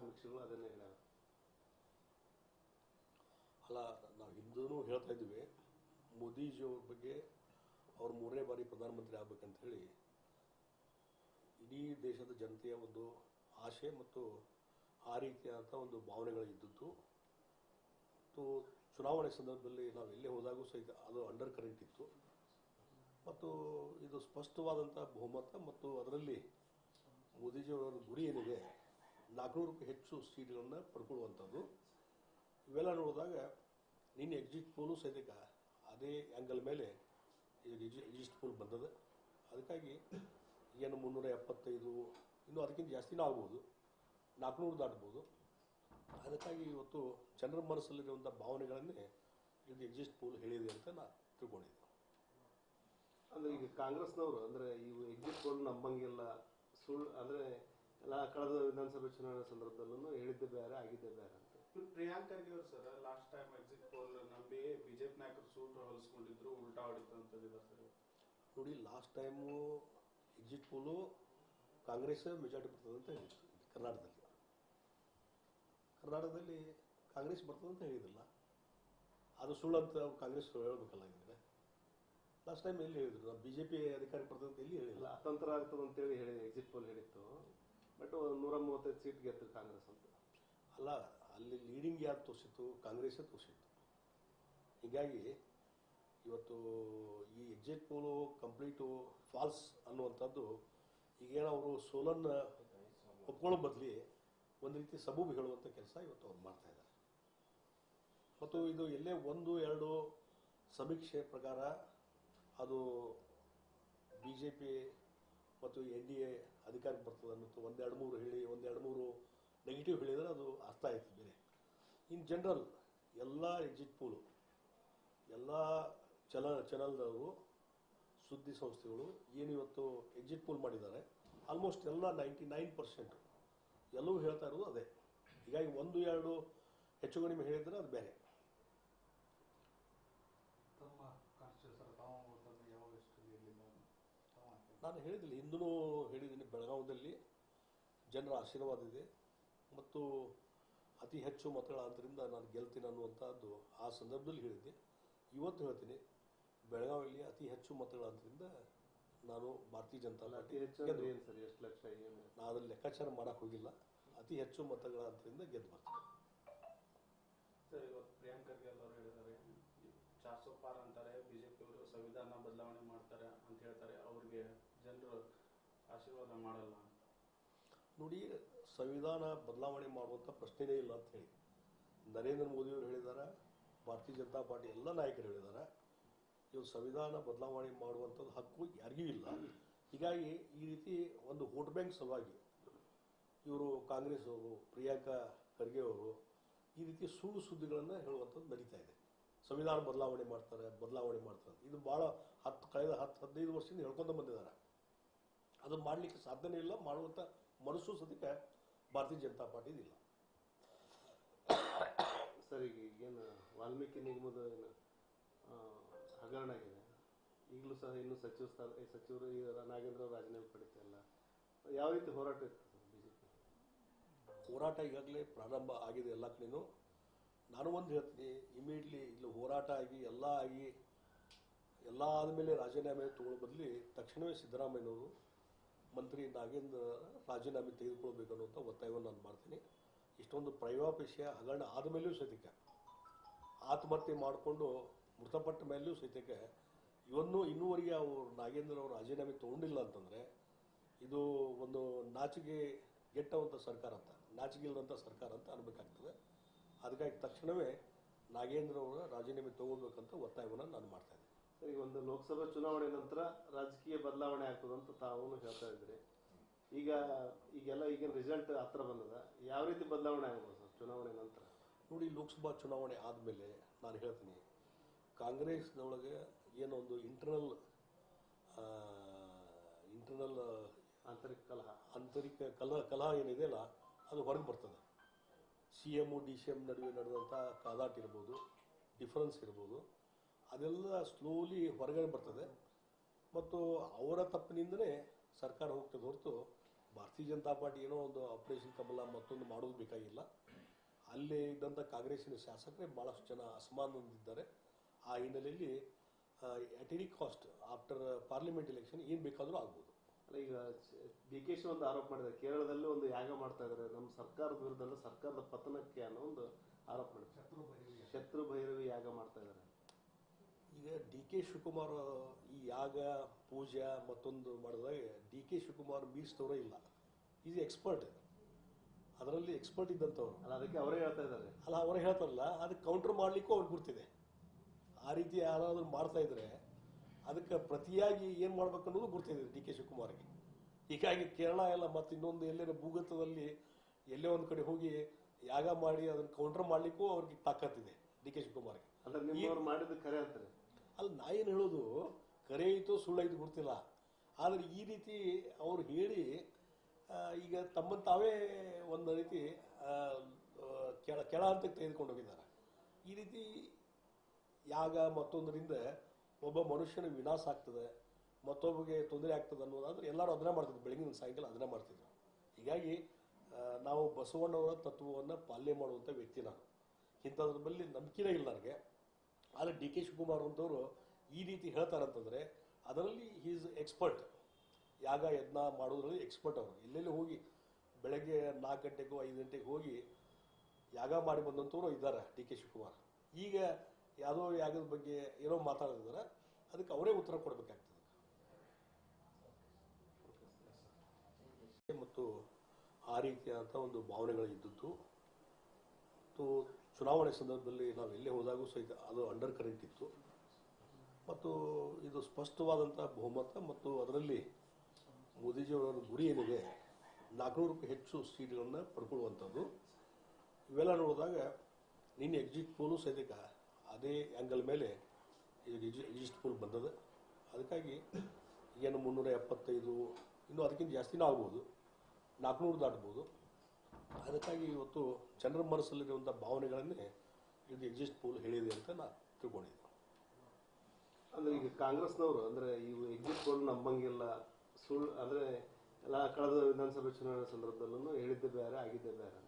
ಸಮೀಕ್ಷೆಗಳು ಅದನ್ನೇ ಅಲ್ಲ, ನಾವು ಹಿಂದೂ ಹೇಳ್ತಾ ಇದ್ವಿ ಮೋದಿಜಿಯವ್ರ ಬಗ್ಗೆ ಅವ್ರು ಮೂರನೇ ಬಾರಿ ಪ್ರಧಾನಮಂತ್ರಿ ಆಗ್ಬೇಕಂತ ಹೇಳಿ, ಇಡೀ ದೇಶದ ಜನತೆಯ ಒಂದು ಆಶೆ ಮತ್ತು ಆ ರೀತಿಯಾದಂಥ ಒಂದು ಭಾವನೆಗಳು ಇದ್ದದ್ದು. ಮತ್ತು ಚುನಾವಣೆ ಸಂದರ್ಭದಲ್ಲಿ ನಾವು ಎಲ್ಲೇ ಹೋದಾಗೂ ಸಹಿತ ಅದು ಅಂಡರ್ ಕರೆಂಟ್ ಇತ್ತು. ಮತ್ತು ಇದು ಸ್ಪಷ್ಟವಾದಂಥ ಬಹುಮತ ಮತ್ತು ಅದರಲ್ಲಿ ಮೋದಿಜಿಯವರ ಗುರಿ ಏನಿದೆ ನಾಲ್ಕುನೂರಕ್ಕೂ ಹೆಚ್ಚು ಸೀಟ್ಗಳನ್ನು ಪಡ್ಕೊಳ್ಳುವಂಥದ್ದು. ಇವೆಲ್ಲ ನೋಡಿದಾಗ ನಿನ್ನೆ ಎಕ್ಸಿಟ್ ಪೋಲು ಸಹಿತ ಅದೇ ಆ್ಯಂಗಲ್ ಮೇಲೆ ಎಕ್ಸಿಟ್ ಪೋಲ್ ಬಂದದ. ಅದಕ್ಕಾಗಿ ಏನು ಮುನ್ನೂರ ಎಪ್ಪತ್ತೈದು ಇನ್ನೂ ಅದಕ್ಕಿಂತ ಜಾಸ್ತಿನೂ ಆಗ್ಬೋದು. ನಾಲ್ಕುನೂರು ದಾಟ್ಬೋದು. ಅದಕ್ಕಾಗಿ ಇವತ್ತು ಜನರ ಮನಸ್ಸಲ್ಲಿರುವಂಥ ಭಾವನೆಗಳನ್ನೇ ಇದು ಎಕ್ಸಿಸ್ಟ್ ಪೋಲ್ ಹೇಳಿದೆ ಅಂತ ನಾನು ತಿಳ್ಕೊಂಡಿದ್ದೆ. ಅಂದ್ರೆ ಈಗ ಕಾಂಗ್ರೆಸ್ನವರು, ಅಂದರೆ ಇವು ಎಕ್ಸಿಟ್ ಪೋಲ್ ನಂಬಂಗಿಲ್ಲ ಸುಳ್ಳು, ಅಂದ್ರೆ ಕಳೆದ ವಿಧಾನಸಭೆ ಚುನಾವಣೆ ಸಂದರ್ಭದಲ್ಲೂ ಹೇಳಿದ್ದೆ ಬೇರೆ ಆಗಿದ್ದೆ ಬೇರೆ ಅಂತ. ಪ್ರಿಯಾಂಕ್ ಖರ್ಗೆ ಅವರು sir last time exit poll ನಂಬಿ ಬಿಜೆಪಿ ನಾಯಕರು ಸೂಟ್ ಹೊಲಿಸ್ಕೊಂಡಿದ್ರು ಉಲ್ಟಾ ಹೊಡಿತು ಅಂತ ಸರ್ ನೋಡಿ last time exit poll Congress majority ಬರ್ತದೆ ಅಂತ ಹೇಳಿದ್ರು ಕರ್ನಾಟಕದಲ್ಲಿ. ಕರ್ನಾಟಕದಲ್ಲಿ ಕಾಂಗ್ರೆಸ್ ಬರ್ತದೆ ಅಂತ ಹೇಳಿದಿಲ್ಲ ಅದು ಸುಳ್ಳು ಅಂತ ಕಾಂಗ್ರೆಸ್ ಹೇಳ್ಬೇಕಲ್ಲ ಇದ್ರೆ ಲಾಸ್ಟ್ ಟೈಮ್ ಎಲ್ಲಿ ಹೇಳಿದ್ರು? ಬಿಜೆಪಿ ಬಿ ಜೆ ಪಿ ಬರ್ತದೆ ಅಂತ ಎಲ್ಲಿ ಹೇಳಿಲ್ಲ ಅತಂತ್ರ ಆಗ್ತದೆ ಅಂತೇಳಿ ಹೇಳಿ ಎಕ್ಸಿಟ್ ಪೋಲ್ ಹೇಳಿತ್ತು. ಬಟ್ ನೂರ ಮೂವತ್ತೈದು ಸೀಟ್ ಗೆದ್ದು ಕಾಂಗ್ರೆಸ್ ಅಂತ. ಅಲ್ಲ, ಅಲ್ಲಿ ಲೀಡಿಂಗ್ ಯಾರು ತೋರಿಸಿತ್ತು? ಕಾಂಗ್ರೆಸ್ಸೇ ತೋರಿಸಿತ್ತು. ಹೀಗಾಗಿ ಇವತ್ತು ಈ ಎಕ್ಸಿಟ್ ಪೋಲು ಕಂಪ್ಲೀಟು ಫಾಲ್ಸ್ ಅನ್ನುವಂಥದ್ದು ಈಗೇನೋ ಅವರು ಸೋಲನ್ನ ಒಪ್ಕೊಳ್ಳೋ ಬದಲಿ ಒಂದು ರೀತಿ ಸಬೂಬು ಹೇಳುವಂಥ ಕೆಲಸ ಇವತ್ತು ಅವ್ರು ಮಾಡ್ತಾ ಇದ್ದಾರೆ. ಮತ್ತು ಇದು ಎಲ್ಲೇ ಒಂದು, ಎರಡು ಸಮೀಕ್ಷೆ ಪ್ರಕಾರ ಅದು ಬಿ ಜೆ ಪಿ ಮತ್ತು ಎನ್ ಡಿ ಎ ಅಧಿಕಾರಕ್ಕೆ ಬರ್ತದೆ ಅನ್ನೋದು ಒಂದೆರಡು ಮೂರು ಹೇಳಿ, ಒಂದೆರಡು ಮೂರು ನೆಗೆಟಿವ್ ಹೇಳಿದರೆ ಅದು ಅರ್ಥ ಆಯ್ತು ಬೇರೆ. ಇನ್ ಜನರಲ್ ಎಲ್ಲ ಎಕ್ಸಿಟ್ ಪೋಲು ಎಲ್ಲ ಚಲ ಚನಲ್ದವರು ಸುದ್ದಿ ಸಂಸ್ಥೆಗಳು ಏನು ಇವತ್ತು ಎಕ್ಸಿಟ್ ಪೋಲ್ ಮಾಡಿದ್ದಾರೆ ಆಲ್ಮೋಸ್ಟ್ ಎಲ್ಲ ನೈಂಟಿ ನೈನ್ ಪರ್ಸೆಂಟ್ ಎಲ್ಲವೂ ಹೇಳ್ತಾ ಇರೋದು ಅದೇ. ಹೀಗಾಗಿ ಒಂದು, ಎರಡು ಹೆಚ್ಚು ಕಡಿಮೆ ಹೇಳಿದರೆ ಅದು ಬೇರೆ ತಮ್ಮ ಕಾನ್ಸ್ಟಿಟ್ಯೂಷನ್ ಸರ್ ತಾವು ತಮ್ಮ ಯಾವ ಎಷ್ಟು ಎಲ್ಲಿಂದ ತಾವು ಹಾಕಿದ್ರು? ನಾನು ಹೇಳಿದಿಲ್ಲ ಇಂದೂ ಹೇಳಿದ್ದೀನಿ ಬೆಳಗಾವದಲ್ಲಿ ಜನರ ಆಶೀರ್ವಾದ ಇದೆ. ಮತ್ತು ಅತಿ ಹೆಚ್ಚು ಮತಗಳಾದ್ದರಿಂದ ನಾನು ಗೆಲ್ತೀನಿ ಅನ್ನುವಂಥದ್ದು ಆ ಸಂದರ್ಭದಲ್ಲಿ ಹೇಳಿದ್ದೆ. ಇವತ್ತು ಹೇಳ್ತೀನಿ ಬೆಳಗಾವಿಯಲ್ಲಿ ಅತಿ ಹೆಚ್ಚು ಮತಗಳಾದ್ದರಿಂದ ನಾನು ಭಾರತೀಯ ಜನತಾ ಅತಿ ಪಾರ್ಟಿ ಹೆಚ್ಚು ಅಂದ್ರೆ ಗೆದ್ದು. ಏನು ಸರ್ ಎಷ್ಟು ಲಕ್ಷ ನಾನು ಅದ್ರಲ್ಲಿ ಲೆಕ್ಕಾಚಾರ ಮಾಡಕ್ಕೆ ಹೋಗಿಲ್ಲ. ಅತಿ ಹೆಚ್ಚು ಮತಗಳಾದ್ದರಿಂದ ಗೆದ್ದು ಬರ್ತೀನಿ. ಸರ್ ಇವತ್ತು ಪ್ರಿಯಾಂಕ್ ಖರ್ಗೆ ಅವರು ಹೇಳಿದ್ದಾರೆ ಚಾರ್ ಸौ ಪಾರ್ ಅಂತಾರೆ ಬಿಜೆಪಿ ಅವರು ಸಂವಿಧಾನ ಬದಲಾವಣೆ ಮಾಡ್ತಾರೆ ಅಂತ ಹೇಳ್ತಾರೆ ಅವ್ರಿಗೆ ಆಶೀರ್ವಾದ ಮಾಡಲ್ಲ ನೋಡಿ, ಸಂವಿಧಾನ ಬದಲಾವಣೆ ಮಾಡುವಂಥ ಪ್ರಶ್ನೆನೇ ಇಲ್ಲ ಅಂತ ಹೇಳಿ. ನರೇಂದ್ರ ಮೋದಿಯವರು ಹೇಳಿದ್ದಾರೆ ಭಾರತೀಯ ಜನತಾ ಪಾರ್ಟಿ ಎಲ್ಲ ನಾಯಕರು ಹೇಳಿದ್ದಾರೆ ಇವು ಸಂವಿಧಾನ ಬದಲಾವಣೆ ಮಾಡುವಂಥದ್ದು ಹಕ್ಕು ಯಾರಿಗೂ ಇಲ್ಲ. ಹೀಗಾಗಿ ಈ ರೀತಿ ಒಂದು ವೋಟ್ ಬ್ಯಾಂಕ್ ಸಲುವಾಗಿ ಇವರು ಕಾಂಗ್ರೆಸ್ ಅವರು, ಪ್ರಿಯಾಂಕಾ ಖರ್ಗೆ ಅವರು ಈ ರೀತಿ ಸುಳ್ಳು ಸುದ್ದಿಗಳನ್ನು ಹೇಳುವಂಥದ್ದು ನಡೀತಾ ಇದೆ. ಸಂವಿಧಾನ ಬದಲಾವಣೆ ಮಾಡ್ತಾರೆ ಬದಲಾವಣೆ ಮಾಡ್ತಾರೆ ಇದು ಭಾಳ ಹತ್ತು, ಕಳೆದ ಹತ್ತು, ಹದಿನೈದು ವರ್ಷದಿಂದ ಹೇಳ್ಕೊಂಡು ಬಂದಿದ್ದಾರೆ. ಅದನ್ನು ಮಾಡಲಿಕ್ಕೆ ಸಾಧ್ಯನೇ ಇಲ್ಲ. ಮಾಡುವಂಥ ಮನಸ್ಸು ಸದ್ಯಕ್ಕೆ ಭಾರತೀಯ ಜನತಾ ಪಾರ್ಟಿದಿಲ್ಲ ಸರ್ ಈಗ ಏನು ವಾಲ್ಮೀಕಿ ನಿಗಮದ ಏನು ಆ, ಹಗರಣ ಆಗಿದೆ. ಈಗಲೂ ಸಹ ಇನ್ನು ಸಚಿವ ಸ್ಥಾನ ಈ ಸಚಿವರು ಈಗ ನಾಗೇಂದ್ರ ಅವ್ರು ರಾಜೀನಾಮೆ ಪಡಿತಾ ಇಲ್ಲ. ಯಾವ ರೀತಿ ಹೋರಾಟ ಇರ್ತದೆ ಬಿಜೆಪಿ? ಹೋರಾಟ ಈಗಾಗಲೇ ಪ್ರಾರಂಭ ಆಗಿದೆ ಎಲ್ಲ ಕಡೆನೂ. ನಾನು ಒಂದು ಹೇಳ್ತೀನಿ ಇಮಿಡಿಯೇಟ್ಲಿ ಇಲ್ಲಿ ಹೋರಾಟ ಆಗಿ ಎಲ್ಲ ಆಗಿ ಎಲ್ಲ ಆದಮೇಲೆ ರಾಜೀನಾಮೆ ತಗೊಳ್ಳೋ ಬದಲಿ ತಕ್ಷಣವೇ ಸಿದ್ದರಾಮಯ್ಯನವರು ಮಂತ್ರಿ ನಾಗೇಂದ್ರ ರಾಜೀನಾಮೆ ತೆಗೆದುಕೊಳ್ಬೇಕು ಅನ್ನುವಂಥ ಒತ್ತಾಯವನ್ನು ನಾನು ಮಾಡ್ತೀನಿ. ಇಷ್ಟೊಂದು ಪ್ರೈವಾಪೇಶಿಯ ಹಗರಣ ಆದಮೇಲೂ ಸಹಿತಕ್ಕೆ, ಆತ್ಮಹತ್ಯೆ ಮಾಡಿಕೊಂಡು ಮೃತಪಟ್ಟ ಮೇಲೂ ಸಹಿತಕ್ಕೆ ಇವನ್ನು ಇನ್ನೂವರೆಗೆ ಅವರು ನಾಗೇಂದ್ರ ಅವರು ರಾಜೀನಾಮೆ ತಗೊಂಡಿಲ್ಲ ಅಂತಂದರೆ ಇದು ಒಂದು ನಾಚಿಗೆ ಗೆಟ್ಟವಂಥ ಸರ್ಕಾರ ಅಂತ, ನಾಚಿಕೆ ಇಲ್ಲದಂಥ ಸರ್ಕಾರ ಅಂತ ಅನ್ಬೇಕಾಗ್ತದೆ. ಅದಕ್ಕಾಗಿ ತಕ್ಷಣವೇ ನಾಗೇಂದ್ರ ಅವರ ರಾಜೀನಾಮೆ ತಗೋಬೇಕಂತ ಒತ್ತಾಯವನ್ನು ನಾನು ಮಾಡ್ತಾ ಇದ್ದೀನಿ. ಸರ್ ಈಗ ಒಂದು ಲೋಕಸಭಾ ಚುನಾವಣೆ ನಂತರ ರಾಜಕೀಯ ಬದಲಾವಣೆ ಆಗ್ತದಂತ ತಾವು ಹೇಳ್ತಾ ಇದ್ರಿ ಈಗ ಈಗೆಲ್ಲ ಈಗಿನ ರಿಸಲ್ಟ್ ಹತ್ರ ಬಂದದ. ಯಾವ ರೀತಿ ಬದಲಾವಣೆ ಆಗ್ಬೋದು ಸರ್ ಚುನಾವಣೆ ನಂತರ? ನೋಡಿ ಲೋಕಸಭಾ ಚುನಾವಣೆ ಆದ್ಮೇಲೆ ನಾನು ಹೇಳ್ತೀನಿ. ಕಾಂಗ್ರೆಸ್ನೊಳಗೆ ಏನೋ ಒಂದು ಇಂಟರ್ನಲ್ ಇಂಟರ್ನಲ್ ಆಂತರಿಕ ಕಲಹ. ಆಂತರಿಕ ಕಲಹ ಕಲಹ ಏನಿದೆ ಅಲ್ಲ ಅದು ಹೊರಗೆ ಬರ್ತದೆ. C M D C M ನಡುವೆ ನಡೆದಂಥ ಕಾದಾಟ ಇರ್ಬೋದು ಡಿಫರೆನ್ಸ್ ಇರ್ಬೋದು. ಅದೆಲ್ಲ ಸ್ಲೋಲಿ ಹೊರಗಡೆ ಬರ್ತದೆ. ಮತ್ತು ಅವರ ತಪ್ಪಿನಿಂದಲೇ ಸರ್ಕಾರ ಹೋಗ್ತದೆ ಹೊರತು ಭಾರತೀಯ ಜನತಾ ಪಾರ್ಟಿ ಏನೋ ಒಂದು ಆಪರೇಷನ್ ಕಮಲ ಮತ್ತೊಂದು ಮಾಡೋದು ಬೇಕಾಗಿಲ್ಲ. ಅಲ್ಲಿ ಇದ್ದಂಥ ಕಾಂಗ್ರೆಸ್ಸಿನ ಶಾಸಕರೇ ಭಾಳಷ್ಟು ಜನ ಅಸಮಾನದಿಂದಿದ್ದಾರೆ ಆ ಹಿನ್ನೆಲೆಯಲ್ಲಿ at any cost after parliament election ಏನು ಬೇಕಾದರೂ ಆಗ್ಬೋದು. ಅಲ್ಲ ಈಗ ಡಿ ಕೆ ಶಿ ಒಂದು ಆರೋಪ ಮಾಡಿದ್ದಾರೆ. ಕೇರಳದಲ್ಲಿ ಒಂದು ಯಾಗ ಮಾಡ್ತಾ ಇದ್ದಾರೆ. ನಮ್ಮ ಸರ್ಕಾರದ ವಿರುದ್ಧ ಸರ್ಕಾರದ ಪತನಕ್ಕೆ ಅನ್ನೋ ಒಂದು ಆರೋಪ ಮಾಡಿದ್ದಾರೆ. ಶತ್ರು ಭೈರವಿ ಯಾಗ ಮಾಡ್ತಾ ಇದ್ದಾರೆ. ಈಗ ಡಿ ಕೆ ಶಿವಕುಮಾರ್ ಈ ಯಾಗ ಪೂಜೆ ಮತ್ತೊಂದು ಮಾಡಿದಾಗ ಡಿ ಕೆ ಶಿವಕುಮಾರ್ ಬೀಸ್ತವ್ರೆ ಇಲ್ಲ. ಈಸ್ ಎಕ್ಸ್ಪರ್ಟ್ ಅದರಲ್ಲಿ ಎಕ್ಸ್ಪರ್ಟ್ ಇದ್ದಂಥವ್ರು. ಅಲ್ಲ ಅದಕ್ಕೆ ಅವರೇ ಹೇಳ್ತಾ ಇದ್ದಾರೆ. ಅಲ್ಲ ಅವರೇ ಹೇಳ್ತಾರಲ್ಲ ಅದಕ್ಕೆ ಕೌಂಟರ್ ಮಾಡಲಿಕ್ಕೂ ಅವ್ರಿಗೆ ಗುರ್ತಿದೆ. ಆ ರೀತಿ ಯಾರಾದರೂ ಮಾಡ್ತಾ ಇದ್ರೆ ಅದಕ್ಕೆ ಪ್ರತಿಯಾಗಿ ಏನು ಮಾಡ್ಬೇಕು ಅನ್ನೋದು ಗುರ್ತಿದೆ ಡಿ ಕೆ ಶಿವಕುಮಾರ್ಗೆ. ಹೀಗಾಗಿ ಕೇರಳ ಎಲ್ಲ ಮತ್ತು ಇನ್ನೊಂದು ಎಲ್ಲೇ ಭೂಗತದಲ್ಲಿ ಎಲ್ಲೇ ಒಂದು ಕಡೆ ಹೋಗಿ ಯಾಗ ಮಾಡಿ ಅದನ್ನು ಕೌಂಟರ್ ಮಾಡಲಿಕ್ಕೂ ಅವ್ರಿಗೆ ತಾಕತ್ತಿದೆ ಡಿ ಕೆ ಶಿವಕುಮಾರ್ಗೆ. ಅಂದ್ರೆ ನಿಮ್ಮವ್ರು ಮಾಡಿದ್ದು ಕರೆ ಅಂತಾರೆ. ಅಲ್ಲಿ ನಾ ಏನು ಹೇಳೋದು? ಕರೆ ಐತೋ ಸುಳ್ಳೈತು ಗೊತ್ತಿಲ್ಲ. ಆದರೆ ಈ ರೀತಿ ಅವ್ರು ಹೇಳಿ ಈಗ ತಮ್ಮನ್ನು ತಾವೇ ಒಂದು ರೀತಿ ಕೆಳ ಕೆಳ ಹಂತಕ್ಕೆ ತೆಗೆದುಕೊಂಡು ಹೋಗಿದ್ದಾರೆ. ಈ ರೀತಿ ಯಾಗ ಮತ್ತೊಂದರಿಂದ ಒಬ್ಬ ಮನುಷ್ಯನ ವಿನಾಶ ಆಗ್ತದೆ, ಮತ್ತೊಬ್ಬಗೆ ತೊಂದರೆ ಆಗ್ತದೆ ಅನ್ನೋದಾದ್ರೆ ಎಲ್ಲರೂ ಅದನ್ನೇ ಮಾಡ್ತಿದ್ರು. ಬೆಳಗಿನ ಸಾಯಂಕಾಲ ಅದನ್ನೇ ಮಾಡ್ತಿದ್ರು. ಹೀಗಾಗಿ ನಾವು ಬಸವಣ್ಣವರ ತತ್ವವನ್ನು ಪಾಲನೆ ಮಾಡುವಂಥ ವ್ಯಕ್ತಿ ನಾನು. ಇಂಥದ್ರ ಬಳಿ ನಂಬಿಕೆನೇ ಇಲ್ಲ ನನಗೆ. ಆದರೆ ಡಿ ಕೆ ಶಿವಕುಮಾರ್ ಅಂತವರು ಈ ರೀತಿ ಹೇಳ್ತಾರಂತಂದ್ರೆ ಅದರಲ್ಲಿ ಈಸ್ ಎಕ್ಸ್ಪರ್ಟ್ ಯಾಗ, ಯಜ್ಞ ಮಾಡೋದ್ರಲ್ಲಿ ಎಕ್ಸ್ಪರ್ಟ್ ಅವರು. ಎಲ್ಲೆಲ್ಲಿ ಹೋಗಿ ಬೆಳಗ್ಗೆ ನಾಲ್ಕು ಗಂಟೆಗೂ ಐದು ಗಂಟೆಗೆ ಹೋಗಿ ಯಾಗ ಮಾಡಿ ಬಂದಂಥವ್ರು ಇದ್ದಾರೆ ಡಿ ಕೆ ಶಿವಕುಮಾರ್. ಈಗ ಯಾವುದೋ ಯಾಗದ ಬಗ್ಗೆ ಏನೋ ಮಾತಾಡ್ತಿದ್ದಾರೆ, ಅದಕ್ಕೆ ಅವರೇ ಉತ್ತರ ಕೊಡಬೇಕಾಗ್ತದೆ. ಮತ್ತು ಆ ರೀತಿಯಾದಂಥ ಒಂದು ಭಾವನೆಗಳು ಇದ್ದದ್ದು. ಮತ್ತು ಚುನಾವಣೆ ಸಂದರ್ಭದಲ್ಲಿ ನಾವು ಎಲ್ಲೇ ಹೋದಾಗೂ ಸಹಿತ ಅದು ಅಂಡರ್ ಕರೆಂಟ್ ಇತ್ತು. ಮತ್ತು ಇದು ಸ್ಪಷ್ಟವಾದಂಥ ಬಹುಮತ ಮತ್ತು ಅದರಲ್ಲಿ ಮೋದಿಜಿಯವರ ಗುರಿ ಏನಿದೆ ನಾಲ್ಕುನೂರಕ್ಕೂ ಹೆಚ್ಚು ಸೀಟ್ಗಳನ್ನು ಪಡ್ಕೊಳ್ಳುವಂಥದ್ದು. ಇವೆಲ್ಲ ನೋಡಿದಾಗ ನಿನ್ನೆ ಎಕ್ಸಿಟ್ ಪೋಲು ಸಹಿತ ಅದೇ ಆ್ಯಂಗಲ್ ಮೇಲೆ ಎಕ್ಸಿಟ್ ಪೋಲ್ ಬಂದದ. ಅದಕ್ಕಾಗಿ ಏನು ಮುನ್ನೂರ ಎಪ್ಪತ್ತೈದು, ಇನ್ನೂ ಅದಕ್ಕಿಂತ ಜಾಸ್ತಿನೂ ಆಗ್ಬೋದು. ನಾಲ್ಕುನೂರು ದಾಟ್ಬೋದು. ಅದಕ್ಕಾಗಿ ಇವತ್ತು ಜನರ ಮನಸ್ಸಲ್ಲಿರುವಂಥ ಭಾವನೆಗಳನ್ನೇ ಇದು ಎಕ್ಸಿಸ್ಟ್ ಪೋಲ್ ಹೇಳಿದೆ ಅಂತ ನಾನು ತಿಳ್ಕೊಂಡಿದ್ದೆ ಅಂದ್ರೆ ಈಗ ಕಾಂಗ್ರೆಸ್ನವರು ಅಂದ್ರೆ ಇವು ಎಕ್ಸಿಟ್ ಪೋಲ್ ನಂಬಂಗಿಲ್ಲ ಸುಳ್ಳು ಅಂದ್ರೆ ಎಲ್ಲ ಕಳೆದ ವಿಧಾನಸಭೆ ಚುನಾವಣೆ ಸಂದರ್ಭದಲ್ಲೂ ಹೇಳಿದ್ದೆ ಬೇರೆ ಆಗಿದ್ದೆ ಬೇರೆ ಅಂತ.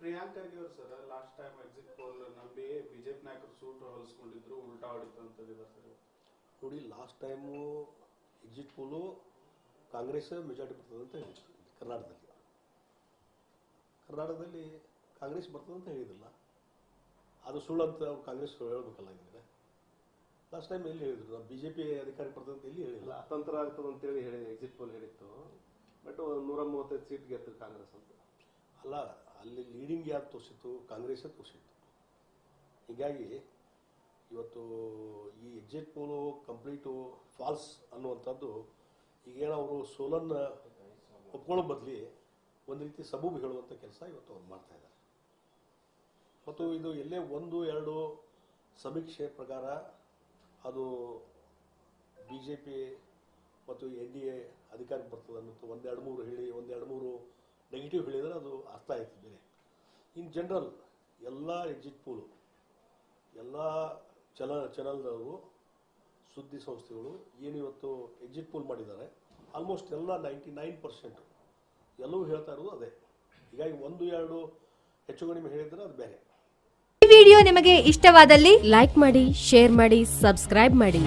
ಪ್ರಿಯಾಂಕ್ ಅವರು sir last time exit poll ನಂಬಿ ಬಿಜೆಪಿ ನಾಯಕರು ಸೂಟ್ ಹೊಲಿಸ್ಕೊಂಡಿದ್ರು ಉಲ್ಟಾ ಹೊಡಿತು ಅಂತಂದಿದ್ದಾರೆ ಸರ್. ನೋಡಿ last time exit poll Congress majority ಬರ್ತದೆ ಅಂತ ಹೇಳಿದ್ರು ಕರ್ನಾಟಕದಲ್ಲಿ. ಕರ್ನಾಟಕದಲ್ಲಿ ಕಾಂಗ್ರೆಸ್ ಬರ್ತದೆ ಅಂತ ಹೇಳಿದಿಲ್ಲ ಅದು ಸುಳ್ಳು ಅಂತ ಕಾಂಗ್ರೆಸ್ ಹೇಳ್ಬೇಕಲ್ಲ ಇದನ್ನ ಲಾಸ್ಟ್ ಟೈಮ್ ಎಲ್ಲಿ ಹೇಳಿದ್ರು? ನಾವು ಬಿ ಜೆ ಪಿ ಅಧಿಕಾರಿ ಬರ್ತದೆ ಅಂತ ಎಲ್ಲಿ ಹೇಳಿಲ್ಲ? ಅತಂತ್ರ ಆಗ್ತದೆ ಅಂತೇಳಿ ಹೇಳಿ ಎಕ್ಸಿಟ್ ಪೋಲ್ ಹೇಳಿತ್ತು. ಬಟ್ ನೂರ ಮೂವತ್ತೈದು ಸೀಟ್ ಗೆದ್ದು ಕಾಂಗ್ರೆಸ್ ಅಂತ. ಅಲ್ಲ ಅಲ್ಲಿ ಲೀಡಿಂಗ್ ಯಾರು ತೋರಿಸಿತ್ತು? ಕಾಂಗ್ರೆಸ್ ತೋರಿಸಿತ್ತು. ಹೀಗಾಗಿ ಇವತ್ತು ಈ ಎಕ್ಸಿಟ್ ಪೋಲು ಕಂಪ್ಲೀಟು ಫಾಲ್ಸ್ ಅನ್ನುವಂಥದ್ದು ಈಗೇನೋ ಅವರು ಸೋಲನ್ನು ಒಪ್ಕೊಳ್ಳೋ ಬದಲಿ ಒಂದು ರೀತಿ ಸಬೂಬು ಹೇಳುವಂಥ ಕೆಲಸ ಇವತ್ತು ಅವ್ರು ಮಾಡ್ತಾ ಇದ್ದಾರೆ. ಮತ್ತು ಇದು ಎಲ್ಲೇ ಒಂದು, ಎರಡು ಸಮೀಕ್ಷೆ ಪ್ರಕಾರ ಅದು ಬಿ ಜೆ ಪಿ ಮತ್ತು ಎನ್ ಡಿ ಎ ಅಧಿಕಾರಕ್ಕೆ ಬರ್ತದೆ ಅನ್ನೋದು ಒಂದೆರಡು ಮೂರು ಹೇಳಿ, ಒಂದೆರಡು ಮೂರು ನೆಗೆಟಿವ್ ಹೇಳಿದರೆ ಅದು ಅರ್ಥ ಆಯ್ತು ಬೇರೆ. ಇನ್ ಜನರಲ್ ಎಲ್ಲ ಎಕ್ಸಿಟ್ ಪೋಲು, ಎಲ್ಲ ಚಲ ಚನಲ್ದವರು, ಸುದ್ದಿ ಸಂಸ್ಥೆಗಳು ಏನು ಇವತ್ತು ಎಕ್ಸಿಟ್ ಪೋಲ್ ಮಾಡಿದ್ದಾರೆ, ಆಲ್ಮೋಸ್ಟ್ ಎಲ್ಲ ನೈಂಟಿ ನೈನ್ ಪರ್ಸೆಂಟ್ ಎಲ್ಲವೂ ಹೇಳ್ತಾ ಇರೋದು ಅದೇ. ಹೀಗಾಗಿ ಒಂದು, ಎರಡು ಹೆಚ್ಚು ಕಡಿಮೆ ಹೇಳಿದ್ರೆ ಅದು ಬೇರೆ. ಈ ವಿಡಿಯೋ ನಿಮಗೆ ಇಷ್ಟವಾದಲ್ಲಿ ಲೈಕ್ ಮಾಡಿ, ಶೇರ್ ಮಾಡಿ, ಸಬ್ಸ್ಕ್ರೈಬ್ ಮಾಡಿ.